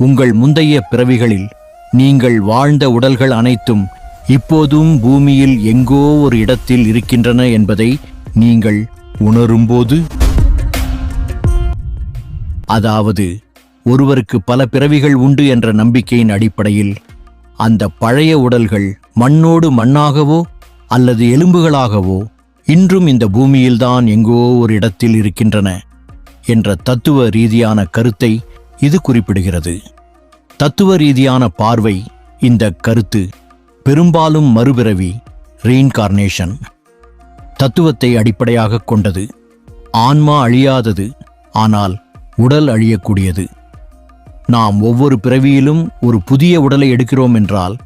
உங்கள் முந்தைய பிறவிகளில் நீங்கள் வாழ்ந்த உடல்கள் அனைத்தும் இப்போதும் பூமியில் எங்கோ ஒரு இடத்தில் இருக்கின்றன என்பதை நீங்கள் உணரும்போது அதாவது ஒருவருக்கு பல பிறவிகள் உண்டு என்ற நம்பிக்கையின் அடிப்படையில் அந்த பழைய உடல்கள் மண்ணோடு மண்ணாகவோ அல்லது எலும்புகளாகவோ இன்றும் இந்த பூமியில்தான் எங்கோ ஒரு இடத்தில் இருக்கின்றன என்ற தத்துவ ரீதியான கருத்தை இது குறிப்பிடுகிறது. தத்துவ ரீதியான பார்வை இந்த கருத்து பெரும்பாலும் மறுபிறவி ரீன்கார்னேஷன் தத்துவத்தை அடிப்படையாகக் கொண்டது. ஆன்மா அழியாதது ஆனால் உடல் அழியக்கூடியது. நாம் ஒவ்வொரு பிறவியிலும் ஒரு புதிய உடலை எடுக்கிறோம் என்றால்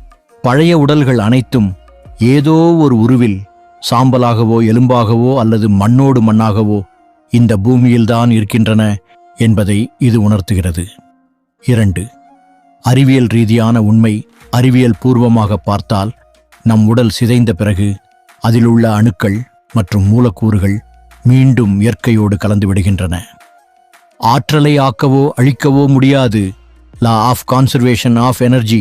பழைய உடல்கள் அனைத்தும் ஏதோ ஒரு உருவில் சாம்பலாகவோ எலும்பாகவோ அல்லது மண்ணோடு மண்ணாகவோ இந்த பூமியில்தான் இருக்கின்றன என்பதை இது உணர்த்துகிறது. இரண்டு அறிவியல் ரீதியான உண்மை அறிவியல் பூர்வமாக பார்த்தால் நம் உடல் சிதைந்த பிறகு அதிலுள்ள அணுக்கள் மற்றும் மூலக்கூறுகள் மீண்டும் இயற்கையோடு கலந்து விடுகின்றன. ஆற்றலை ஆக்கவோ அழிக்கவோ முடியாது. Law of conservation of energy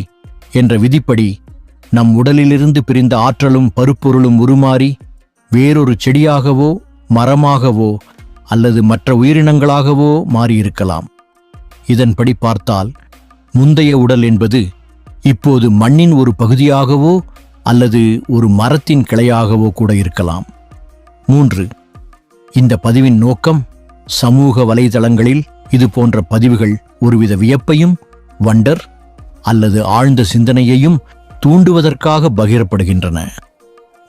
என்ற விதிப்படி நம் உடலிலிருந்து பிரிந்த ஆற்றலும் பருப்பொருளும் உருமாறி வேறொரு செடியாகவோ மரமாகவோ அல்லது மற்ற உயிரினங்களாகவோ மாறியிருக்கலாம். இதன்படி பார்த்தால் முந்தைய உடல் என்பது இப்போது மண்ணின் ஒரு பகுதியாகவோ அல்லது ஒரு மரத்தின் கிளையாகவோ கூட இருக்கலாம். மூன்று இந்த பதிவின் நோக்கம் சமூக வலைதளங்களில் இது போன்ற பதிவுகள் ஒருவித வியப்பையும் வண்டர் அல்லது ஆழ்ந்த சிந்தனையையும் தூண்டுவதற்காக பகிரப்படுகின்றன.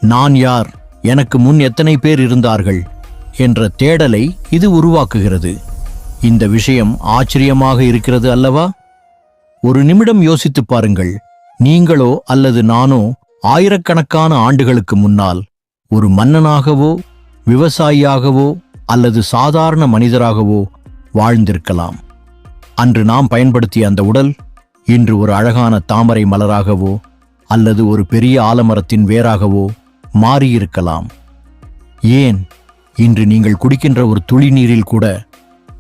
நான் யார்? எனக்கு முன் எத்தனை பேர் இருந்தார்கள்? என்ற தேடலை இது உருவாக்குகிறது. இந்த விஷயம் ஆச்சரியமாக இருக்கிறது அல்லவா? ஒரு நிமிடம் யோசித்துப் பாருங்கள். நீங்களோ அல்லது நானோ ஆயிரக்கணக்கான ஆண்டுகளுக்கு முன்னால் ஒரு மன்னனாகவோ விவசாயியாகவோ அல்லது சாதாரண மனிதராகவோ வாழ்ந்திருக்கலாம். அன்று நாம் பயன்படுத்திய அந்த உடல் இன்று ஒரு அழகான தாமரை மலராகவோ அல்லது ஒரு பெரிய ஆலமரத்தின் வேராகவோ மாறியிருக்கலாம். ஏன் இன்று நீங்கள் குடிக்கின்ற ஒரு துளி நீரில் கூட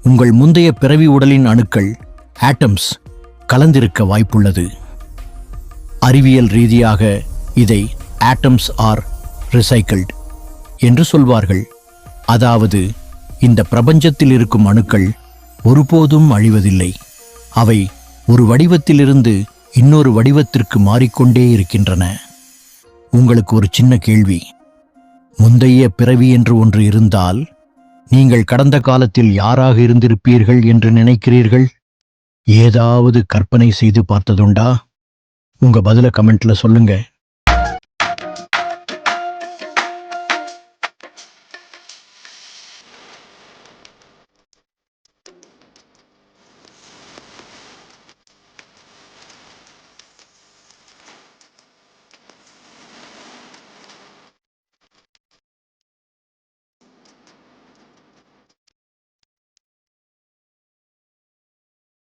உங்கள் முந்தைய பிறவி உடலின் அணுக்கள் ஆட்டம்ஸ் கலந்திருக்க வாய்ப்புள்ளது. அறிவியல் ரீதியாக இதை ஆட்டம்ஸ் ஆர் ரிசைக்கிள்ட் என்று சொல்வார்கள். அதாவது இந்த பிரபஞ்சத்தில் இருக்கும் அணுக்கள் ஒருபோதும் அழிவதில்லை. அவை ஒரு வடிவத்திலிருந்து இன்னொரு வடிவத்திற்கு மாறிக்கொண்டே இருக்கின்றன. உங்களுக்கு ஒரு சின்ன கேள்வி. முந்தைய பிறவி என்று ஒன்று இருந்தால் நீங்கள் கடந்த காலத்தில் யாராக இருந்திருப்பீர்கள் என்று நினைக்கிறீர்கள்? ஏதாவது கற்பனை செய்து பார்த்ததுண்டா? உங்க பதில கமெண்ட்ல சொல்லுங்க.